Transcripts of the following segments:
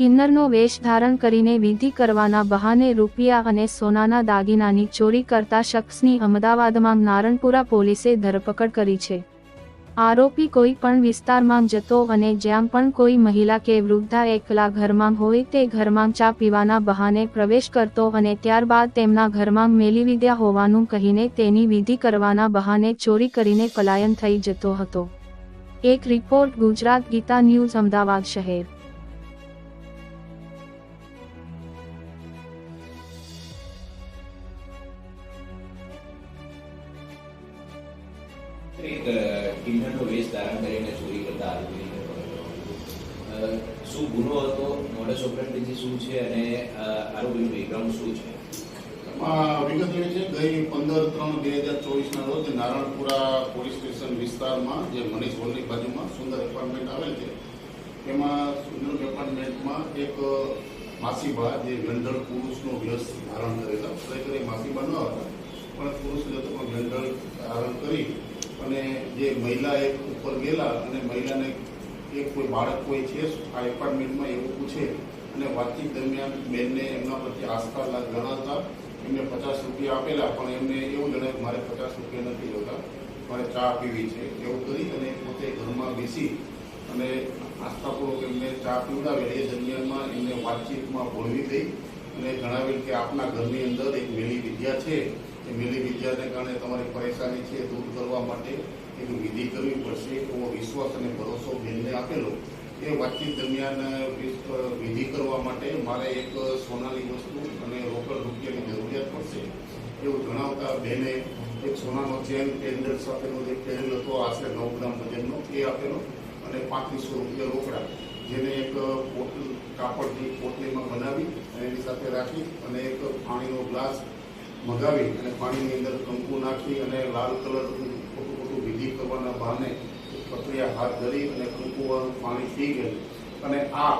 કિન્નરનો વેશ ધારણ કરીને વિધિ કરવાના બહાને રૂપિયા અને સોનાના દાગીનાની ચોરી કરતા શખ્સની અમદાવાદમાં નારણપુરા પોલીસે ધરપકડ કરી છે. આરોપી કોઈ પણ વિસ્તારમાં જતો અને જ્યાં પણ કોઈ મહિલા કે વૃદ્ધા એકલા ઘરમાં હોય તે ઘરમાં ચા પીવાના બહાને પ્રવેશ કરતો અને ત્યારબાદ તેમના ઘરમાં મેલી વિદ્યા હોવાનું કહીને તેની વિધિ કરવાના બહાને ચોરી કરીને પલાયન થઈ જતો હતો. એક રિપોર્ટ ગુજરાત ગીતા ન્યૂઝ અમદાવાદ શહેર. કિન્નરનો વેશ ધારણ કરીને ચોરી કરતા આરોપીને શું ગુનો હતો? મોડસ ઓપરેન્ડી શું છે? અને આરોપીનું બેકગ્રાઉન્ડ શું છે? વિગત એવી છે, ગઈ પંદર ત્રણ બે હજાર ચોવીસના રોજ નારણપુરા પોલીસ સ્ટેશન વિસ્તારમાં જે મનીષ હોલની બાજુમાં સુંદર એપાર્ટમેન્ટ આવેલ છે, એમાં સુંદર એપાર્ટમેન્ટમાં એક માસીબા જે ગંધળ પુરુષનો વ્યસ ધારણ કરેલા, ખરેખર એ માસીબા ન હતા, પણ પુરુષ હતો પણ ગંધળ ધારણ કરી અને જે મહિલા એક ઉપર ગયેલા અને મહિલાને એક કોઈ બાળક કોઈ છે, આ એપાર્ટમેન્ટમાં એવું પૂછે અને વાતચીત દરમિયાન બેનને એમના પ્રત્યે આસ્થા ગણાતા, એમને પચાસ રૂપિયા આપેલા, પણ એમને એવું જણાવ્યું મારે પચાસ રૂપિયા નથી જોતા, મારે ચા પીવી છે, એવું કરી અને પોતે ઘરમાં બેસી અને આસ્થાપૂર્વક એમને ચા પીવડાવેલ એ દરમિયાનમાં એમને વાતચીતમાં ભોળવી દઈ અને જણાવેલ કે આપના ઘરની અંદર એક મેલી વિદ્યા છે એ મેલી વિદ્યાને કારણે તમારી પરેશાની છે દૂર કરવા માટે એની વિધિ કરવી પડશે, એવો વિશ્વાસ અને ભરોસો બેનને આપેલો. એ વાતચીત દરમિયાન વિધિ કરવા માટે મારે એક સોનાની વસ્તુ અને રોકડ રૂપિયાની જરૂરિયાત પડશે. એવું જણાવતા બેને એક સોનાનો ચેન ટેન્ડર સાથેનો જે પહેરેલો હતો આશરે નવ ગ્રામ વજનનો, એ આપેલો અને પાંત્રીસો રૂપિયા રોકડા, જેને એક પોટલ કાપડની પોટલીમાં બનાવી અને એની સાથે રાખી અને એક પાણીનો ગ્લાસ મગાવી અને પાણીની અંદર કંકુ નાખી અને લાલ કલર ખોટું ખોટું વિધિ કરવાના બહાને પ્રક્રિયા હાથ ધરી અને કંકુવાળું પાણી પી ગયું. અને આ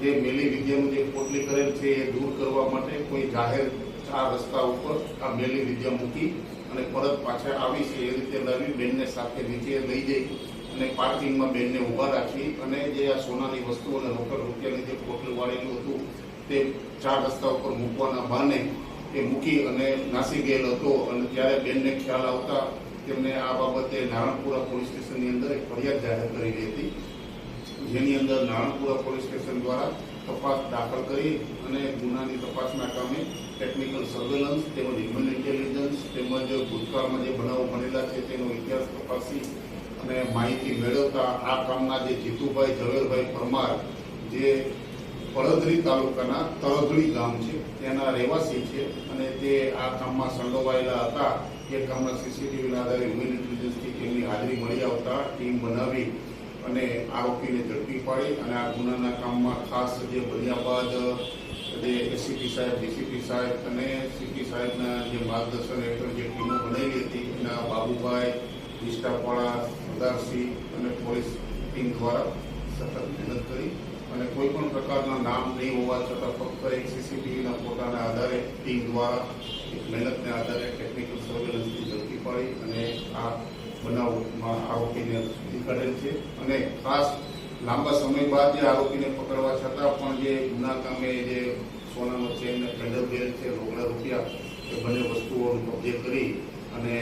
જે મેલી વિદ્યાનું જે પોટલી કરેલ છે એ દૂર કરવા માટે કોઈ જાહેર આ રસ્તા ઉપર આ મેલી વિદ્યા મૂકી અને પરત પાછા આવી છે. એ રીતે લાવી બેનને સાથે નીચે લઈ જઈ અને પાર્કિંગમાં બેનને ઊભા રાખી અને જે આ સોનાની વસ્તુ અને રોકડ રૂપિયાની જે પોટલી વાળેલું હતું તે ચાર રસ્તા ઉપર મૂકવાના બહાને એ મૂકી અને નાસી ગયેલ હતો. અને ત્યારે બેનને ખ્યાલ આવતા તેમને આ બાબતે નારણપુરા પોલીસ સ્ટેશનની અંદર એક ફરિયાદ જાહેર કરેલી હતી. જેની અંદર નારણપુરા પોલીસ સ્ટેશન દ્વારા તપાસ દાખલ કરી અને ગુનાની તપાસના કામે ટેકનિકલ સર્વેલન્સ તેમજ હ્યુમન ઇન્ટેલિજન્સ તેમજ ભૂતકાળમાં જે બનાવો બનેલા છે તેનો ઇતિહાસ તપાસી અને માહિતી મેળવતા આ કામના જે જીતુભાઈ, ઝવેરભાઈ પરમાર જે પડદરી તાલુકાના તરધડી ગામ છે. તેના રહેવાસી છે અને તે આ કામમાં સંડોવાયેલા હતા. એ કામના સીસીટીવીના આધારે હ્યુમન ઇન્ટેલિજન્સથી તેમની હાજરી મળી આવતા ટીમ બનાવી અને આરોપીને ઝડપી પાડી અને આ ગુનાના કામમાં ખાસ જે બન્યા બાદ જે એસીપી સાહેબ ડીસીપી સાહેબ અને સીપી સાહેબના જે માર્ગદર્શન હેઠળ જે ટીમો બનાવી હતી, એના બાબુભાઈ વિસ્તાપાડા સરદારસિંહ અને પોલીસ ટીમ દ્વારા સતત મહેનત કરી અને કોઈ પણ પ્રકારના નામ નહીં હોવા છતાં ફક્ત એક સીસીટીવીના ફોટાના આધારે ટીમ દ્વારા એક મહેનતને આધારે ટેકનિકલ સર્વેલન્સની ઝડપી પાડી અને આ બનાવમાં આરોપીને નીકળેલ છે. અને ખાસ લાંબા સમય બાદ જે આરોપીને પકડવા છતાં પણ જે ગુના કામે જે સોનાનો ચેન ને પેન્ડલ બેલ છે, રોકડા રૂપિયા એ બંને વસ્તુઓનું કબજે કરી અને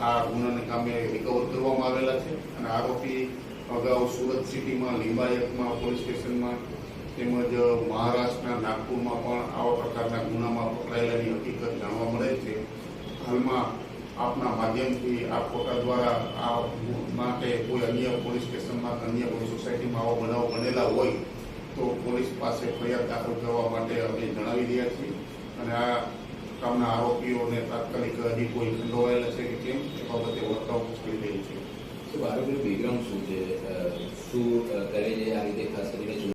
આ ગુનાને કામે રિકવર કરવામાં આવેલા છે. અને આરોપી અગાઉ સુરત સિટીમાં, લિંબાયતમાં, પોલીસ સ્ટેશનમાં તેમજ મહારાષ્ટ્રના નાગપુરમાં પણ આવા પ્રકારના ગુનામાં પકડાયેલાની હકીકત જાણવા મળે છે. હાલમાં આપના માધ્યમથી, આ ફોટા દ્વારા આ માટે કોઈ અન્ય પોલીસ સ્ટેશનમાં, અન્ય કોઈ સોસાયટીમાં આવા બનાવ બનેલા હોય તો પોલીસ પાસે ફરિયાદ દાખલ કરવા માટે અમે જણાવી રહ્યા છીએ. અને આ કામના આરોપીઓને તાત્કાલિક હજી કોઈ ખંડોવાયેલા છે કે કેમ, એ બાબતે વર્કઆઉટ કરી રહી છે. આરોપીનું બેકગ્રાઉન્ડ શું છે? શું કરે છે? આ રીતે ખાસ કરીને